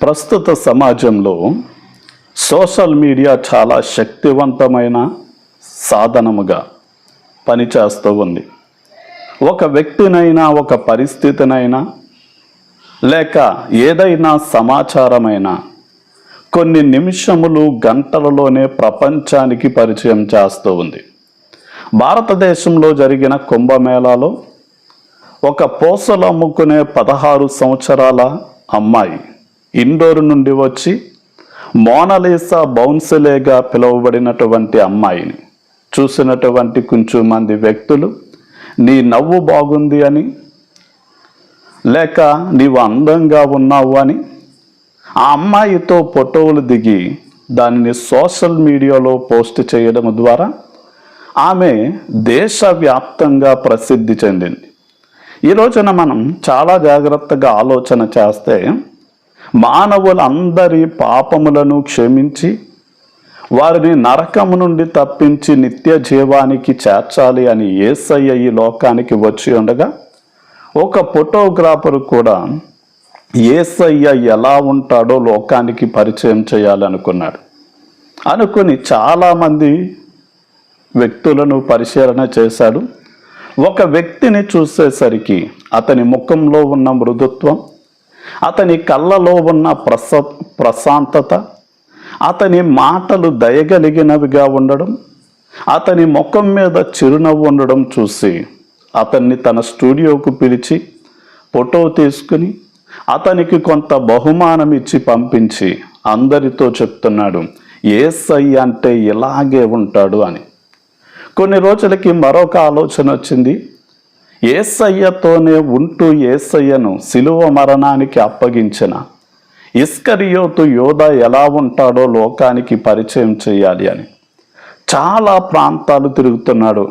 ప్రస్తుత సమాజంలో social media చాలా శక్తివంతమైన సాధనముగా పనిచేస్తూ ఉంది. ఒక వ్యక్తినైనా ఒక పరిస్థితినైనా లేక ఏదైనా సమాచారమైనా కొన్ని నిమిషములు గంటలలోనే ప్రపంచానికి పరిచయం చేస్తూ ఉంది. భారతదేశంలో జరిగిన కుంభమేళాలో ఒక పూసలు అమ్ముకునే పదహారు సంవత్సరాల అమ్మాయి ఇండోర్ నుండి వచ్చి మోనలీసా బౌన్సలేగా పిలువబడినటువంటి అమ్మాయిని. చూసినటువంటి కొంచెం మంది వ్యక్తులు నీ నవ్వు బాగుంది అని లేక నీవు అందంగా ఉన్నావు అని ఆ అమ్మాయితో ఫోటోలు దిగి దానిని సోషల్ మీడియాలో పోస్ట్ చేయడం ద్వారా ఆమె దేశవ్యాప్తంగా ప్రసిద్ధి చెందింది. ఈ రోజున మనం చాలా జాగ్రత్తగా ఆలోచన చేస్తే మానవులందరి పాపములను క్షమించి వారిని నరకము నుండి తప్పించి నిత్య జీవానికి చేర్చాలి అని ఏసయ్య ఈ లోకానికి వచ్చి ఉండగా ఒక ఫోటోగ్రాఫర్ కూడా ఏసయ్య ఎలా ఉంటాడో లోకానికి పరిచయం చేయాలనుకున్నాడు. అనుకుని చాలామంది వ్యక్తులను పరిశీలన చేశాడు. ఒక వ్యక్తిని చూసేసరికి అతని ముఖంలో ఉన్న మృదుత్వం అతని కళ్ళలో ఉన్న ప్రస ప్రశాంతత అతని మాటలు దయగలిగినవిగా ఉండడం అతని ముఖం మీద చిరునవ్వు ఉండడం చూసి అతన్ని తన స్టూడియోకు పిలిచి ఫోటో తీసుకుని అతనికి కొంత బహుమానం ఇచ్చి పంపించి అందరితో చెప్తున్నాడు ఏసై అంటే ఇలాగే ఉంటాడు అని. కొన్ని రోజులకి మరొక ఆలోచన వచ్చింది ఏసయ్యతోనే ఉంటూ ఏసయ్యను సిలువ మరణానికి అప్పగించిన. ఇస్కరియోతు యోధ ఎలా ఉంటాడో లోకానికి పరిచయం చేయాలి అని. చాలా ప్రాంతాలు తిరుగుతున్నాడు.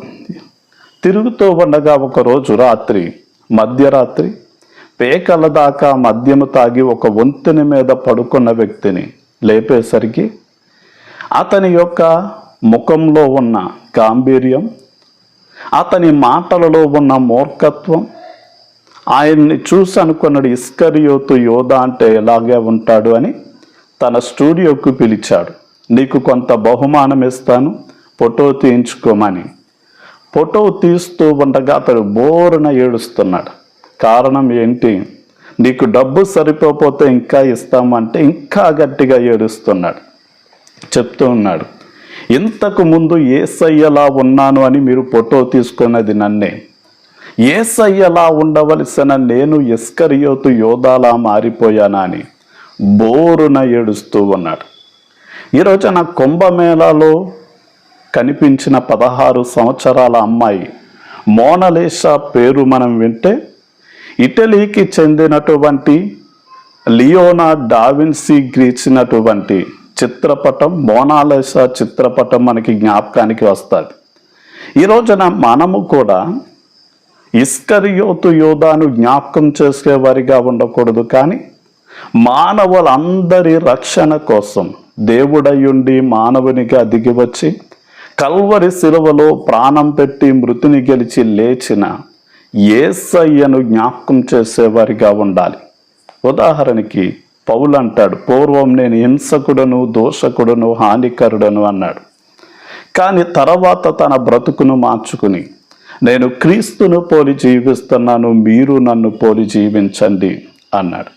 తిరుగుతూ ఉండగా ఒకరోజు రాత్రి మధ్యరాత్రి పేకల దాకా మద్యము తాగి ఒక వంతెన మీద పడుకున్న వ్యక్తిని లేపేసరికి అతని యొక్క ముఖంలో ఉన్న గాంభీర్యం అతని మాటలలో ఉన్న మూర్ఖత్వం. ఆయన్ని చూసి అనుకున్నాడు ఇస్కరియోతు యోధ అంటే ఎలాగే ఉంటాడు అని తన స్టూడియోకు పిలిచాడు. నీకు కొంత బహుమానం ఇస్తాను ఫోటో తీయించుకోమని. ఫోటో తీస్తూ ఉండగా అతడు బోరున ఏడుస్తున్నాడు. కారణం ఏంటి? నీకు డబ్బు సరిపోతే ఇంకా ఇస్తామంటే ఇంకా గట్టిగా ఏడుస్తున్నాడు. చెప్తూ ఉన్నాడు. ఇంతకు ముందు ఏసయ్యలా ఉన్నాను అని మీరు ఫోటో తీసుకున్నది నన్నే. ఏసయ్యలా ఉండవలసిన నేను ఎస్కరియోతు యోధాలా మారిపోయానా అని బోరున ఏడుస్తూ ఉన్నాడు. ఈరోజు నా కుంభమేళాలో కనిపించిన పదహారు సంవత్సరాల అమ్మాయి మోనలేషా పేరు మనం వింటే ఇటలీకి చెందినటువంటి లియోనా డావిన్సీ గీచినటువంటి చిత్రపటం మోనాలిసా చిత్రపటం మనకి జ్ఞాపకానికి వస్తుంది. ఈ రోజున మనము కూడా ఇస్కరియోతు యోధాను జ్ఞాపకం చేసేవారిగా ఉండకూడదు. కానీ మానవులందరి రక్షణ కోసం దేవుడయుండి మానవునిగా దిగివచ్చి కల్వరి శిలువలో ప్రాణం పెట్టి మృతిని గెలిచి లేచిన ఏసయ్యను జ్ఞాపకం చేసేవారిగా ఉండాలి. ఉదాహరణకి పౌలు అంటాడు పూర్వం నేను హింసకుడను దోషకుడను హానికరుడను అన్నాడు. కానీ తర్వాత తన బ్రతుకును మార్చుకుని నేను క్రీస్తును పోలి జీవిస్తున్నాను మీరు నన్ను పోలి జీవించండి అన్నాడు.